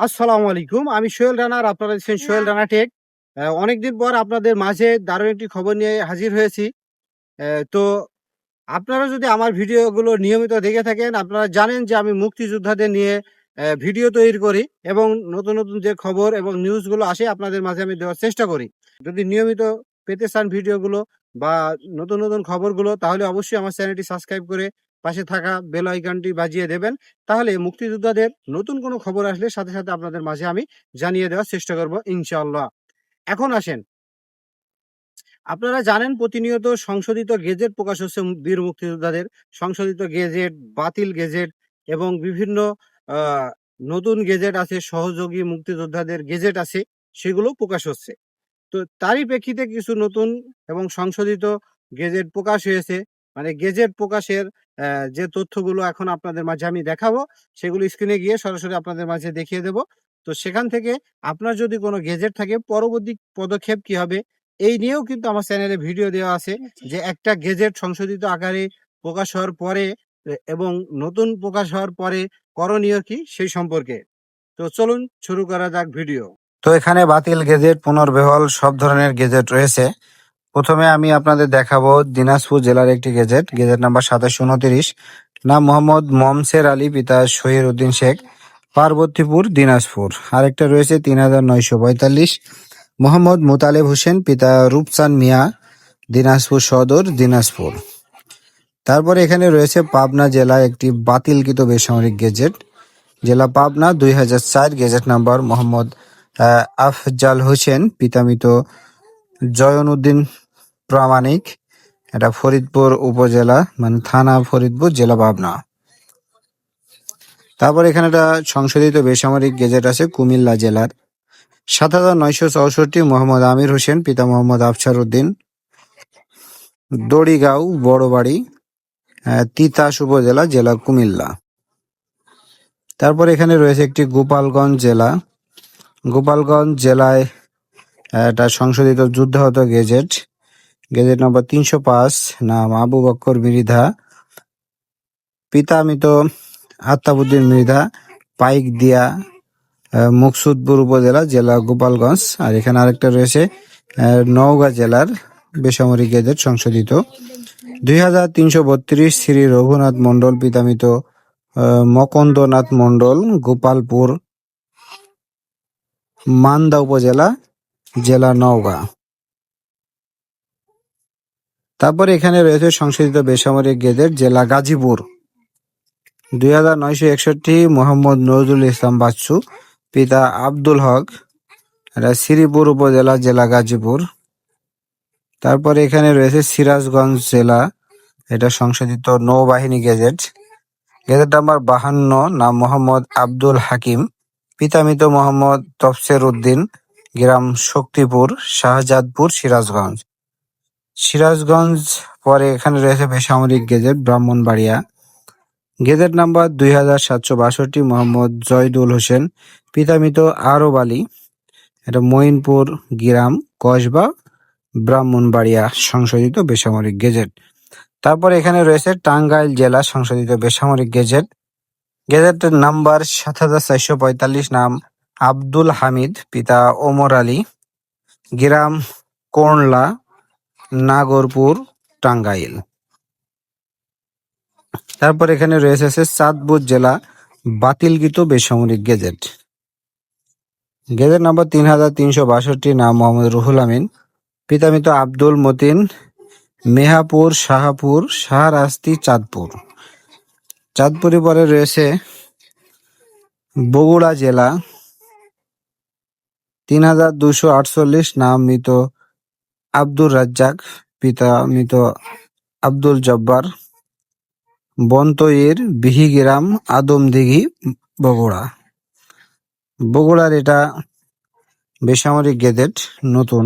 আসসালামু আলাইকুম। আমি সোহেল রানা আর আপনারা দেখছেন সোহেল রানা টেক। অনেকদিন পর আপনাদের মাঝে দারুণ একটি খবর নিয়ে হাজির হয়েছি। তো আপনারা যদি আমার ভিডিওগুলো নিয়মিত দেখে থাকেন আপনারা জানেন যে আমি মুক্তিযোদ্ধাদের নিয়ে ভিডিও তৈরি করি এবং নতুন নতুন যে খবর এবং নিউজগুলো আসে আপনাদের মাঝে আমি দেওয়ার চেষ্টা করি। যদি নিয়মিত পেতে চান ভিডিওগুলো বা নতুন নতুন খবরগুলো তাহলে অবশ্যই আমার চ্যানেলটি সাবস্ক্রাইব করে পাশে থাকা বেল আইকনটি বাজিয়ে দেবেন। তাহলে মুক্তিযোদ্ধাদের নতুন কোনো খবর আসলে সাথে সাথে আপনাদের মাঝে আমি জানিয়ে দেওয়ার চেষ্টা করব ইনশাআল্লাহ। এখন আসেন। আপনারা জানেন প্রতিনিয়ত সংশোধিত গেজেট প্রকাশ হচ্ছে বীর মুক্তিযোদ্ধাদের। সংশোধিত গেজেট, বাতিল গেজেট এবং বিভিন্ন নতুন গেজেট আছে, সহযোগী মুক্তিযোদ্ধাদের গেজেট আছে সেগুলো প্রকাশ হচ্ছে। তো তারই প্রেক্ষিতে কিছু নতুন এবং সংশোধিত গেজেট প্রকাশ হয়েছে। মানে গেজেট প্রকাশের যে তথ্যগুলো এখন আপনাদের মাঝে আমি দেখাবো সেগুলো স্ক্রিনে গিয়ে সরাসরি আপনাদের মাঝে দেখিয়ে দেব। তো সেখান থেকে আপনার যদি কোনো গেজেট থাকে পরবর্তী পদক্ষেপ কি হবে? এই নিয়েও কিন্তু আমার চ্যানেলে ভিডিও দেওয়া আছে যে একটা গেজেট সংশোধিত আকারে প্রকাশ হওয়ার পরে এবং নতুন প্রকাশ হওয়ার পরে করণীয় কি সেই সম্পর্কে। তো চলুন শুরু করা যাক ভিডিও তো এখানে বাতিল গেজেট পুনর্বহাল সব ধরনের গেজেট রয়েছে। প্রথমে আমি আপনাদের দেখাবো দিনাজপুর জেলার একটি গেজেট। গেজেট নাম্বার সাতাশ উনত্রিশ। নাম মোহাম্মদ মমসের আলী, পিতা শহীর উদ্দিন শেখ। পার্বতীপুর, দিনাজপুর। আরেকটা রয়েছে তিন হাজার নয়শো পঁয়তাল্লিশ। মোহাম্মদ মুতালেব হোসেন, পিতা রূপচান মিয়া, দিনাজপুর সদর, দিনাজপুর। তারপরে এখানে রয়েছে পাবনা জেলা একটি বাতিলকৃত বেসামরিক গেজেট। জেলা পাবনা দুই হাজার চার, গেজেট নাম্বার মোহাম্মদ আফজাল হোসেন, পিতামিত জয়ন উদ্দিন প্রামাণিক, এটা ফরিদপুর উপজেলা মানে থানা ফরিদপুর, জেলা পাবনা। তারপর এখানে একটা সংশোধিত বেসামরিক গেজেট আছে, কুমিল্লা জেলার। সাত হাজার নয়শো চৌষট্টি মোহাম্মদ আমির হোসেন, পিতা মোহাম্মদ আফসার উদ্দিন। দড়িগাঁও, বড়বাড়ি তিতাস উপজেলা, জেলা কুমিল্লা। তারপর এখানে রয়েছে একটি গোপালগঞ্জ জেলা। গোপালগঞ্জ জেলায় একটা সংশোধিত যুদ্ধাহত গেজেট। গেজেট নম্বর তিনশো পাঁচ, নাম আবু বক্কর মৃধা। পিতা মৃত আত্মাবুদ্দিন মৃধা, পাইক দিয়া মুকসুদপুর উপজেলা জেলা গোপালগঞ্জ। আর এখানে আরেকটা রয়েছে নওগাঁ জেলার বেসামরিক গেজেট সংশোধিত। দুই হাজার তিনশো বত্রিশ শ্রী রঘুনাথ মন্ডল পিতামিত মকন্দনাথ মন্ডল গোপালপুর, মান্দা উপজেলা, জেলা নওগাঁ। তারপর এখানে রয়েছে সংশোধিত বেসামরিক গেজেট, জেলা গাজীপুর। দুই হাজার নয়শো একষট্টি মোহাম্মদ নজরুল ইসলাম বাচ্চু, পিতা আব্দুল হক, এটা শ্রীপুর উপজেলা, জেলা গাজীপুর। তারপরে এখানে রয়েছে সিরাজগঞ্জ জেলা, এটা সংশোধিত নৌবাহিনী গেজেট। গেজেট নাম্বার বাহান্ন, নাম মোহাম্মদ আব্দুল হাকিম, পিতামিত মোহাম্মদ তফসের উদ্দিন গ্রাম শক্তিপুর, শাহজাদপুর, সিরাজগঞ্জ। সিরাজগঞ্জ পরে এখানে রয়েছে বেসামরিক গেজেট ব্রাহ্মণবাড়িয়া। গেজেট নাম্বার দুই হাজার সাতশো বাষট্টি, মোহাম্মদ জয়দুল হোসেন, পিতামিত আরব আলী। এটা মঈনপুর গ্রাম, কসবা, ব্রাহ্মণবাড়িয়া সংশোধিত বেসামরিক গেজেট। তারপর এখানে রয়েছে টাঙ্গাইল জেলা সংশোধিত বেসামরিক গেজেট। গেজেটের নাম্বার সাত হাজার চারশো পঁয়তাল্লিশ, নাম আব্দুল হামিদ, পিতা ওমর আলী। গ্রাম কোরলা নাগরপুর টাঙ্গাইল। তারপর এখানে রয়েছে চাঁদপুর জেলা বাতিলকৃত বেসামরিক গেজেট। গেজেট নাম্বার তিন হাজার তিনশো বাষট্টি, নাম মোহাম্মদ রুহুল আমিন। পিতামিত আব্দুল মতিন, মেহাপুর, শাহাপুর, শাহরাস্তি, চাঁদপুর। চাঁদপুরে পরে রয়েছে বগুড়া জেলা। তিন হাজার দুশো আটচল্লিশ, নাম মৃত আব্দুর রাজ্জাক, পিতা মৃত আব্দুল জব্বার বন্তইয়ের বিহিগ্রাম আদমদিঘি বগুড়া। বগুড়ার এটা বেসামরিক গেজেট, নতুন।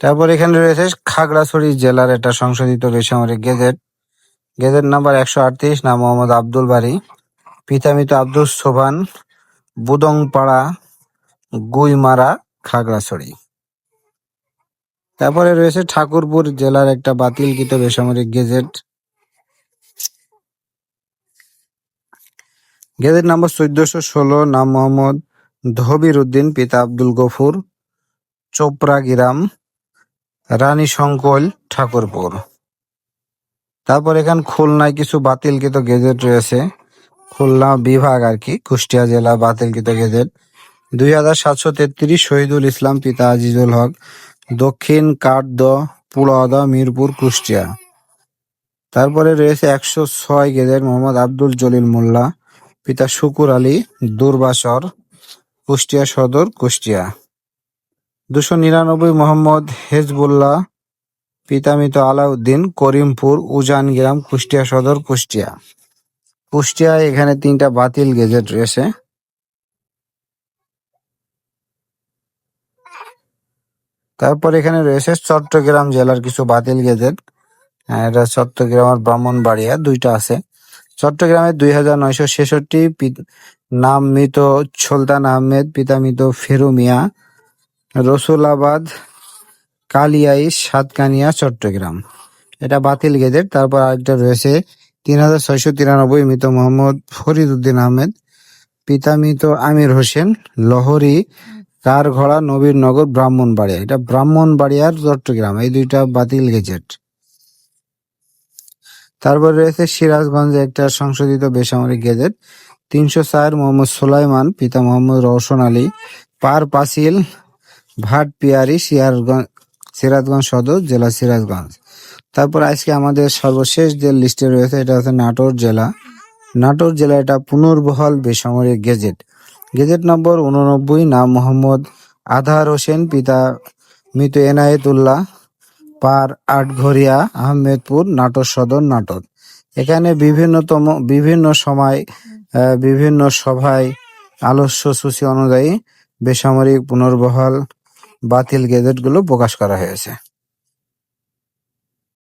তারপর এখানে রয়েছে খাগড়াছড়ি জেলার একটা সংশোধিত বেসামরিক গেজেট। গেজেট নাম্বার একশো আটত্রিশ, নাম মোহাম্মদ আব্দুল বাড়ি পিতামিত আব্দুল সোভান, বুদংপাড়া, গুইমারা, খাগড়াছড়ি। তারপরে রয়েছে ঠাকুরপুর জেলার একটা বাতিলকৃত বেসামরিক গেজেট। গেজেট নাম্বার চোদ্দশো ষোলো, নাম মোহাম্মদ ধবির উদ্দিন, পিতা আব্দুল গফুর, চোপড়া গিরাম, রানী শঙ্কল, ঠাকুরপুর। তারপর এখান খুলনায় কিছু বাতিলকৃত গেজেট রয়েছে। খুলনা বিভাগ আর কি, কুষ্টিয়া জেলা বাতিলকৃত গেজেট। দুই হাজার সাতশো তেত্রিশ শহীদুল ইসলাম, পিতা আজিজুল হক দক্ষিণ কাঠদ পুড়াদা মিরপুর, কুষ্টিয়া। তারপরে রয়েছে একশো ছয় গেজেট মোহাম্মদ আব্দুল জলিল মোল্লা, পিতা শুকুর আলী, দুর্বাসর, কুষ্টিয়া সদর, কুষ্টিয়া। দুশো নিরানব্বই মোহাম্মদ হেজবুল্লাহ পিতামিত আলাউদ্দিন, করিমপুর, উজান গ্রাম, কুষ্টিয়া সদর, কুষ্টিয়া। কুষ্টিয়ায় এখানে তিনটা বাতিল গেজেট রয়েছে। তারপর এখানে রয়েছে চট্টগ্রাম জেলার কিছু বাতিল গেজেট। হ্যাঁ, এটা চট্টগ্রাম আর ব্রাহ্মণবাড়িয়া দুইটা আছে। চট্টগ্রামে দুই হাজার নয়শো ছেষট্টি নাম মৃত সুলতান আহমেদ পিতা মৃত মিয়া রসুলাবাদ কালিয়াই সাতকানিয়া চট্টগ্রাম। এটা বাতিল গেজেট। তারপর আরেকটা রয়েছে তিন হাজার ছয়শো তিরানব্বই মৃত মোহাম্মদ ফরিদ উদ্দিন আহমেদ পিতা মৃত আমির হোসেন লহরি কারঘোড়া নবীনগর ব্রাহ্মণবাড়িয়া। এটা ব্রাহ্মণবাড়িয়ার চট্টগ্রাম, এই দুইটা বাতিল গেজেট। তারপর রয়েছে সিরাজগঞ্জে একটা সংশোধিত বেসামরিক গেজেট। তিনশো চার মোহাম্মদ সুলাইমান, পিতা মোহাম্মদ রওশন আলী, পার পাসিল, ভাট পিয়ারি, সিরাজগঞ্জ সিরাজগঞ্জ সদর, জেলা সিরাজগঞ্জ। তারপর আজকে আমাদের সর্বশেষ যে লিস্টে রয়েছে, এটা হচ্ছে নাটোর জেলা। নাটোর জেলা এটা পুনর্বহাল বেসামরিক গেজেট। গেজেট নম্বর উননব্বই নাম মোহাম্মদ আধার হোসেন, পিতা মৃত এনায়েতুল্লাহ, পার আটঘরিয়া, আহমেদপুর, নাটোর সদর, নাটোর। এখানে বিভিন্নতম, বিভিন্ন সময় বিভিন্ন সভায় আলস্য সূচি অনুযায়ী বেসামরিক পুনর্বহাল বাতিল গেজেটগুলো প্রকাশ করা হয়েছে।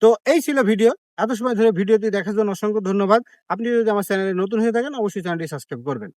তো এই ছিল ভিডিও। এত সময় ধরে ভিডিওটি দেখার জন্য অসংখ্য ধন্যবাদ। আপনি যদি আমার চ্যানেলে নতুন হয়ে থাকেন, অবশ্যই চ্যানেলটি সাবস্ক্রাইব করবেন।